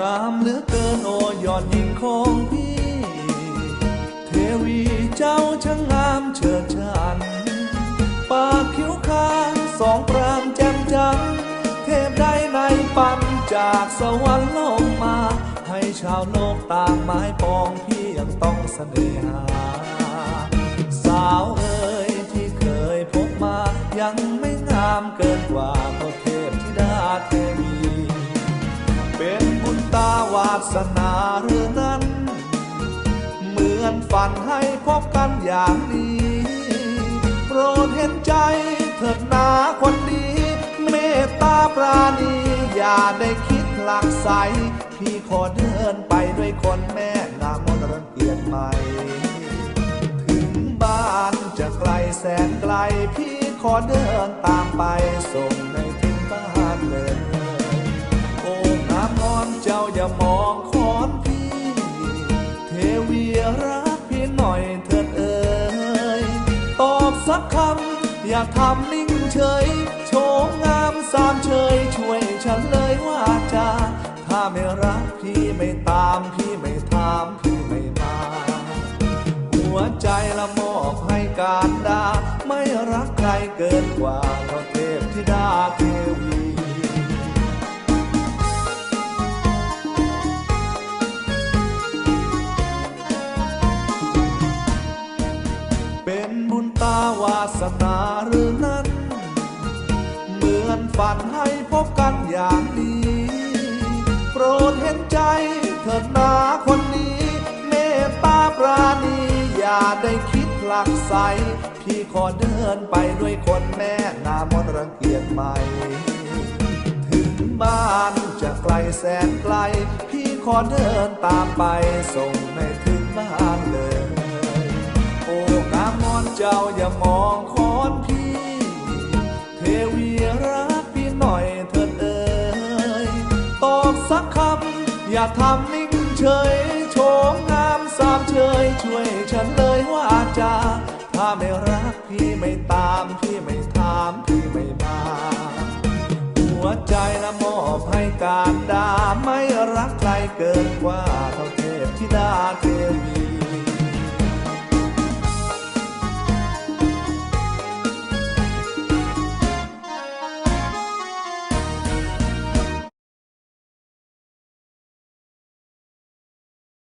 งามเหลือเกินโอยอดหญิงของพี่ เทวีเจ้าช่างงามเฉิดฉัน ปากคิ้วคางสองปรางแจ่มจันเทพใดในปั้มจากสวรรค์ลงมา ให้ชาวโลกต่างไม้ปองพี่ยังต้องเสน่หา สาวเอ๋ยที่เคยพบมายังไม่งามเกินกว่าพระเทพธิดาเท สนาหรือนั้น เหมือนฝันให้พบกันอย่างนี้ โปรดเห็นใจเถิดนาคนดี เมตตาปราณี อย่าได้คิดหลักใส พี่ขอเดินไปด้วยคนแม่นางมนรังเกียจไหม่ ถึงบ้านจะไกลแสนไกล พี่ขอเดินตามไปส่ง สักคำ อย่าทำนิ่งเฉย โชมงามสามเฉย ช่วยฉันเลยว่าจาถ้าไม่รักพี่ไม่ตาม พี่ไม่ถามพี่ไม่มา หัวใจละมอบให้การดา ไม่รักใครเกินกว่าเพราะเทพธิดาเทวี วาสนาหรือนั้น เหมือนฝันให้พบกันอย่างดีโปรดเห็นใจเถิดนาคนนี้ เมตตาปราณีอย่าได้คิดหลักใส พี่ขอเดินไปด้วยคนแม่นามนรังเกียจไหม ถึงบ้านจะไกลแสนไกล พี่ขอเดินตามไปส่งให้ถึงบ้านเลย เจ้าอย่ามองคอนพี่ เทวีรักพี่หน่อยเถิดเอ่ยตอบสักคำ อย่าทำนิ่งเฉยโฉมงามสามเฉยช่วยฉันเลยว่าจาถ้าไม่รักพี่ไม่ตามพี่ไม่ถามพี่ไม่มาหัวใจละมอบให้การดาไม่รักใครเกินกว่าเท่าเทพธิดาเทวี